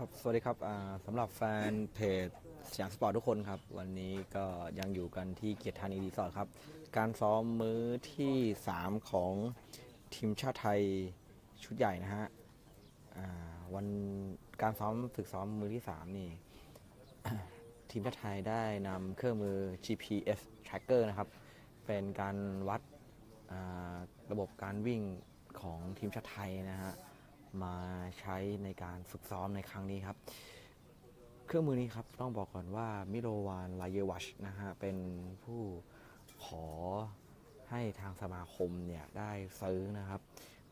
ครับ สวัสดีครับสำหรับแฟนเพจสยามสปอร์ตทุกคนครับ วันนี้ก็ยังอยู่กันที่เกียรติธานีรีสอร์ทครับ การซ้อมมื้อที่ 3 ของทีมชาติไทยชุดใหญ่นะฮะวันการซ้อมฝึกซ้อมมื้อที่ 3 นี่ ทีมชาติไทยได้นำเครื่องมือ GPS tracker นะครับ เป็นการวัดระบบการวิ่งของทีมชาติไทยนะฮะ มาใช้ในการฝึกซ้อมในครั้งนี้ครับ เครื่องมือนี้ครับต้องบอกก่อนว่ามิโรวานไลเยวัชนะฮะเป็นผู้ขอให้ทางสมาคมเนี่ยได้ซื้อนะครับ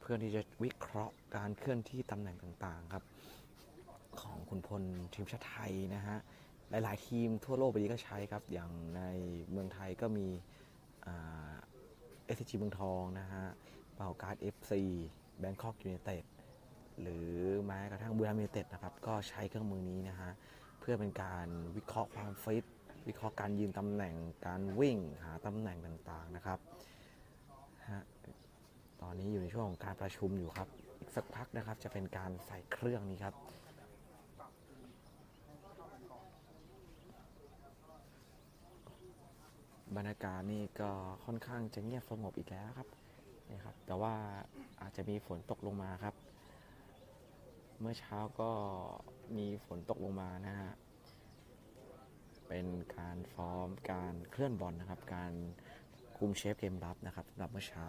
เพื่อที่จะวิเคราะห์การเคลื่อนที่ตำแหน่งต่างๆครับ ของคุณพลทีมชาติไทยนะฮะหลายๆทีมทั่วโลกไปนี้ก็ใช้ครับ อย่างในเมืองไทยก็มีเอสจีเมืองทองนะฮะเปาการ์ดเอฟซีแบงคอกยูเนเต็ด หรือแม้กระทั่งบูรามเต็ดนะครับ ก็ใช้เครื่องมือนี้นะฮะเพื่อเป็นการวิเคราะห์ความฟิต วิเคราะห์การยืนตำแหน่ง การวิ่งหาตำแหน่งต่างๆนะครับฮะตอนนี้อยู่ในช่วงของการประชุมอยู่ครับ อีกสักพักนะครับจะเป็นการใส่เครื่องนี้ครับบรรยากาศนี่ก็ค่อนข้างจะเงียบสงบอีกแล้วครับนี่ครับ แต่ว่าอาจจะมีฝนตกลงมาครับ มื่อเช้าก็มีฝนตกลงมานะฮะ เป็นการฟอร์มการเคลื่อนบอลนะครับ การคุมเชฟเกมรับนะครับสำหรับเมื่อเช้า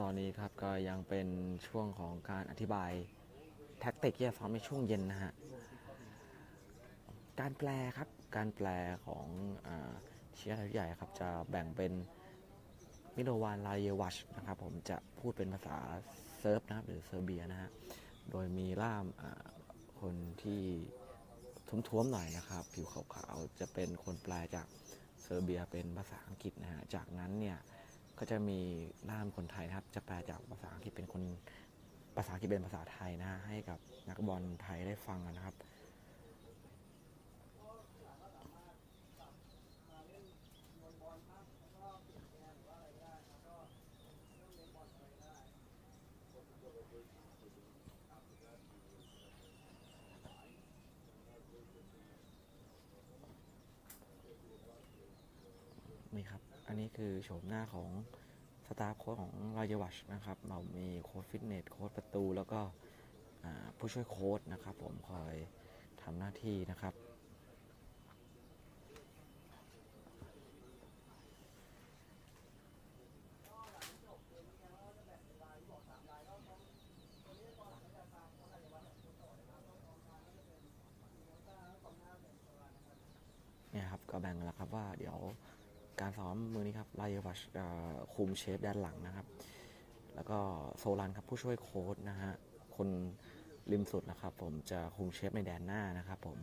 ตอนนี้ครับก็ยังเป็นช่วงของการอธิบายแท็กติกที่จะซ้อมในช่วงเย็นนะฮะ การแปลครับ การแปลของอเชียร์ทยใหญ่ครับ จะแบ่งเป็นมิโนวานลาเยวัชนะครับ ผมจะพูดเป็นภาษาเซิร์ฟนะครับ หรือเซอร์เบียนะฮะ โดยมีล่ามคนที่ท้วมๆหน่อยนะครับ ผิวขาวๆจะเป็นคนแปลจากเซอร์เบียเป็นภาษาอังกฤษนะฮะ จากนั้นเนี่ย ก็จะมีล่ามคนไทยนะครับ จะแปลจากภาษาอังกฤษเป็นคนภาษาอังกฤษเป็นภาษาไทยนะให้กับนักบอลไทยได้ฟังนะครับ นี่ครับ อั นี้คือโฉมหน้าของสตาฟโค้ชของรายวัชนะครับ เรามีโค้ชฟิตเนสโค้ชประตู แล้วก็ผู้ช่วยโค้ชนะครับ ผมคอยทำหน้าที่นะครับ เนี่ยครับก็แบ่งแล้วครับว่าเดี๋ยว การซ้อมมือนี้ครับไลเยวัชคุมเชฟด้านหลังนะครับ แล้วก็โซลันครับผู้ช่วยโค้ชนะฮะคนริมสุดนะครับ ผมจะคุมเชฟในแดนหน้านะครับผม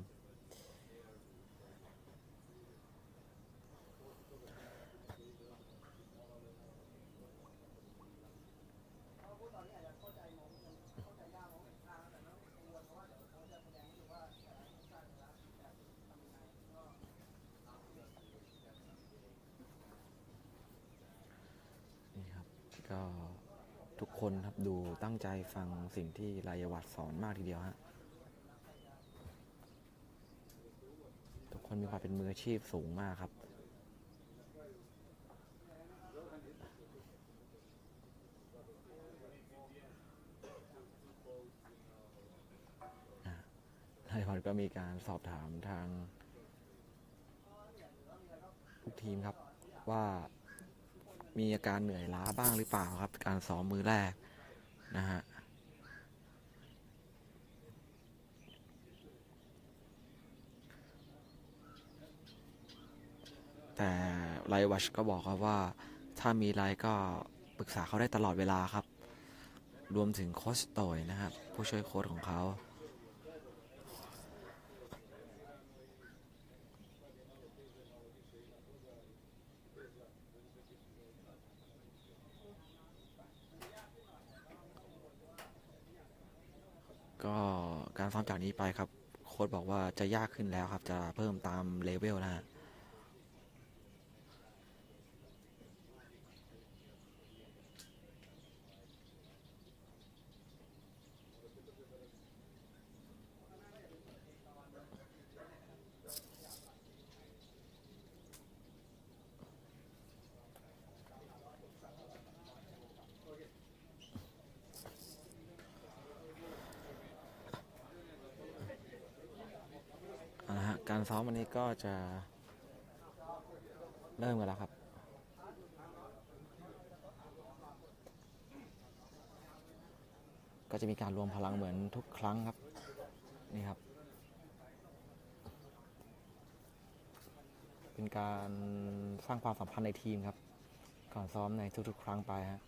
นี่ครับ ก็ทุกคนครับดูตั้งใจฟังสิ่งที่รายวัตสอนมากทีเดียวฮะทุกคนมีความเป็นมืออาชีพสูงมากครับ รายวัตก็มีการสอบถามทางทุกทีมครับว่า มีอาการเหนื่อยล้าบ้างหรือเปล่าครับ การซ้อมมือแรกนะฮะแต่ไลวัชก็บอกครับว่าถ้ามีอะไรก็ปรึกษาเขาได้ตลอดเวลาครับ รวมถึงโค้ชโตยนะครับ ผู้ช่วยโค้ชของเขา น ก็ การซ้อมจากนี้ไปครับ โค้ดบอกว่าจะยากขึ้นแล้วครับ จะเพิ่มตามเลเวลนะฮะ เอาละฮะการ ซ้อมวันนี้ก็จะเริ่มกันแล้วครับ ก็จะมีการรวมพลังเหมือนทุกครั้งครับ นี่ครับ เป็นการสร้างความสัมพันธ์ในทีมครับ ก่อนซ้อมในทุกๆ ครั้งไปฮะ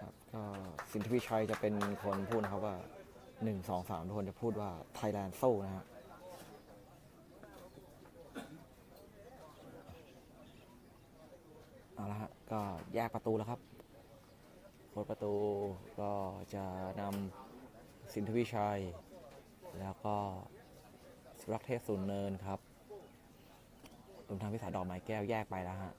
ครับก็ สินทวิชัยจะเป็นคนพูดนะครับว่าหนึ่งสองสามทุกคนจะพูดว่า Thailand สู้นะฮะเอาละฮะก็แยกประตูแล้วครับโค้ชประตูก็จะนำสินทวิชัย แล้วก็สุรักเทพสุนเนินครับรวมทั้งพิสาดอกไม้แก้วแยกไปแล้วฮะ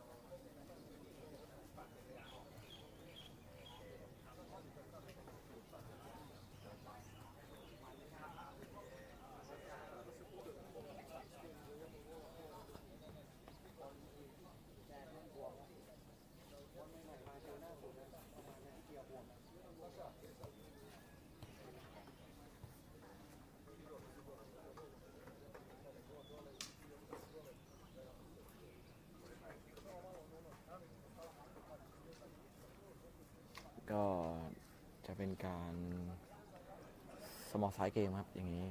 ก็จะเป็นการสมอลไซส์เกมครับ อย่างนี้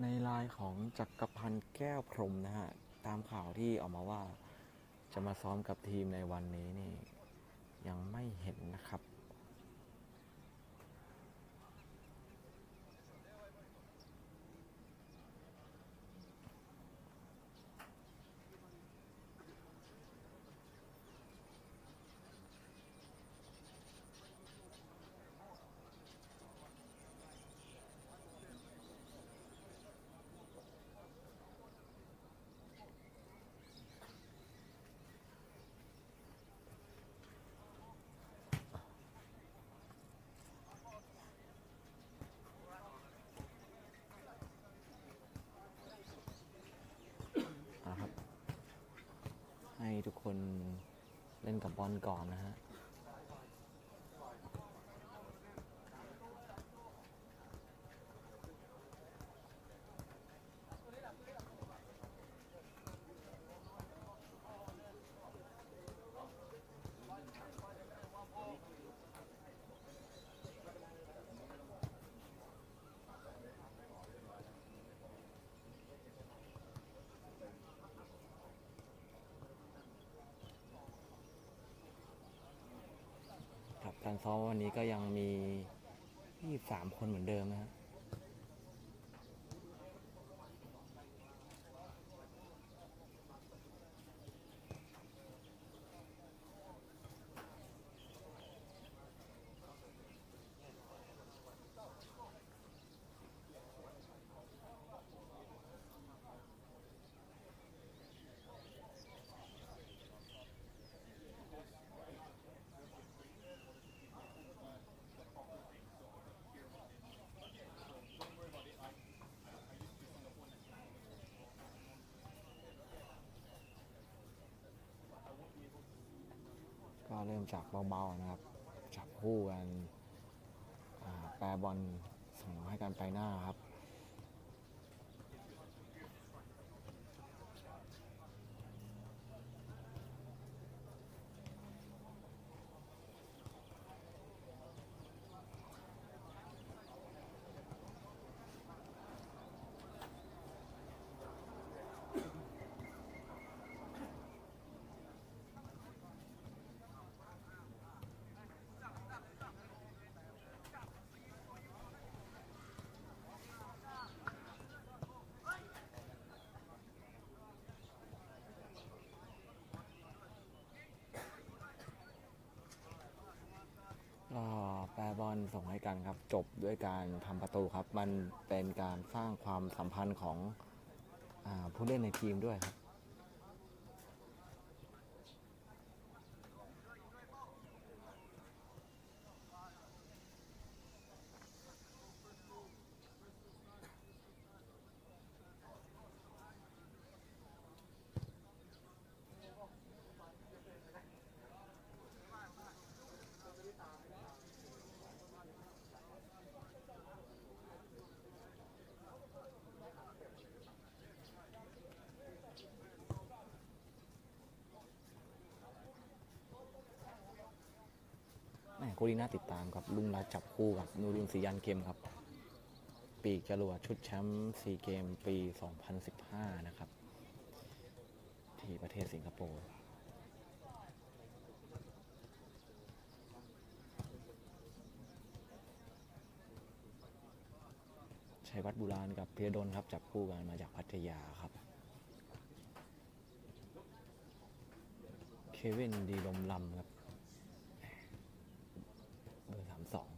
ในลน์ของจักรพันธ์แก้วพรหมนะฮะ ตามข่าวที่ออกมาว่าจะมาซ้อมกับทีมในวันนี้นี่ ยังไม่เห็นนะครับ ให้ทุกคนเล่น กับบอลก่อนนะฮะ ครับการซ้อมวันนี้ก็ยังมี 23 คนเหมือนเดิมนะฮะก็เริ่ม จากเบาๆนะครับ จับคู่กันแปรบอลส่งให้กันไปหน้าครับ คันส่งให้กันครับ จบด้วยการทำประตูครับ มันเป็นการสร้างความสัมพันธ์ของอผู้เล่นในทีมด้วยครับ คู่นี้น่าติดตามครับลุงรัฐจับคู่กับนูรุนศรียันเกมครับ ปีกจรวดชุดแชมป์ซีเกมปี 2015 นะครับ ที่ประเทศสิงคโปร์ชัยวัฒน์บุราณกับเพียดลครับจับคู่กันมาจากพัทยาครับ เควินดีลมลำครับอร์สามสอง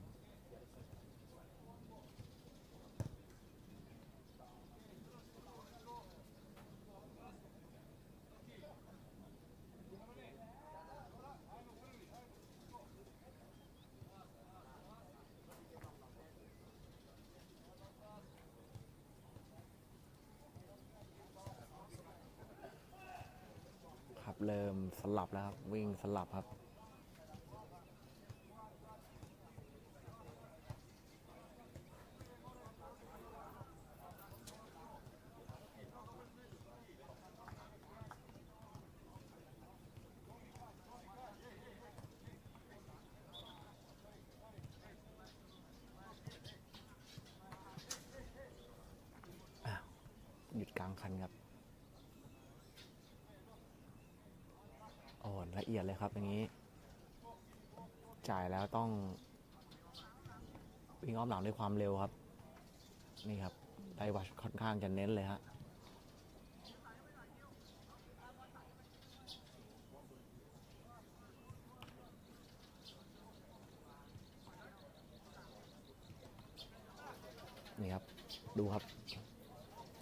ครับ เริ่มสลับแล้วครับ วิ่งสลับครับ อ้าว หยุดกลางคันครับ โอ้ละ เอียดเลยครับอย่างนี้ จ่ายแล้วต้อง วิ่งอ้อมหลังด้วยความเร็วครับ นี่ครับไดวัชค่อนข้างจะเน้นเลยฮะนี่ครับ ดูครับ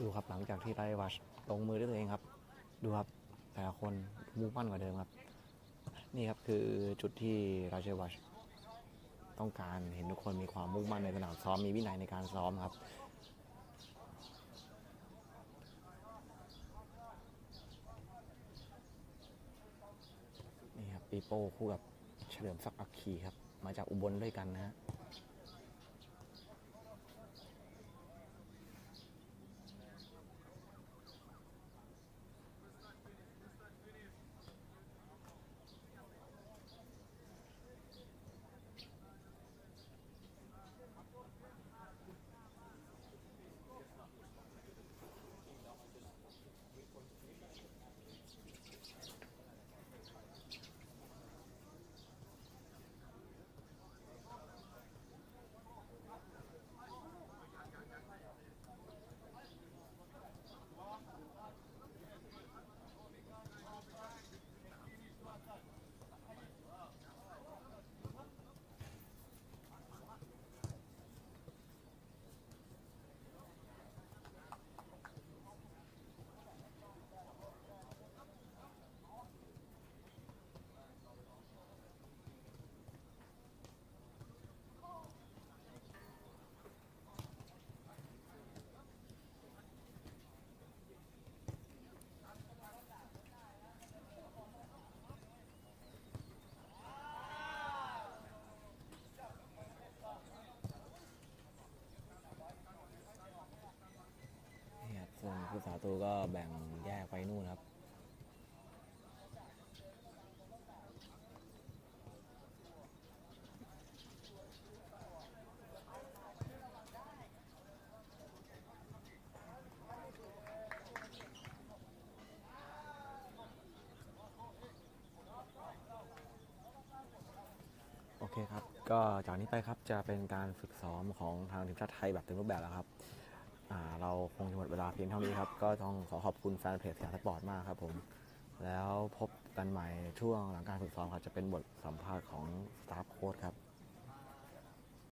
ดูครับหลังจากที่ไดวัชลงมือด้วยตัวเองครับ ดูครับ แต่ละคนมุ่งมั่นกว่าเดิมครับ นี่ครับคือจุดที่ราชวัชต้องการเห็นทุกคนมีความมุ่งมั่นในสนามซ้อมมีวินัยในการซ้อมครับ นี่ครับปีโป้คู่กับเฉลิมศักดิ์อัคคีครับ มาจากอุบลด้วยกันนะฮะ นี่ครับ ส่วนผู้สาตูก็แบ่งแยกไปนู่นครับโอเคครับ ก็จากนี้ไปครับจะเป็นการฝึกซ้อมของทางทีมชาติไทยแบบเต็มรูปแบบแล้วครับ เราคงจะหมดเวลาเพียงเท่านี้ครับ ก็ต้องขอขอบคุณแฟนเพจสยามสปอร์ตมากครับผม แล้วพบกันใหม่ช่วงหลังการฝึกซ้อมครับจะเป็นบทสัมภาษณ์ของสตาฟโค้ดครับ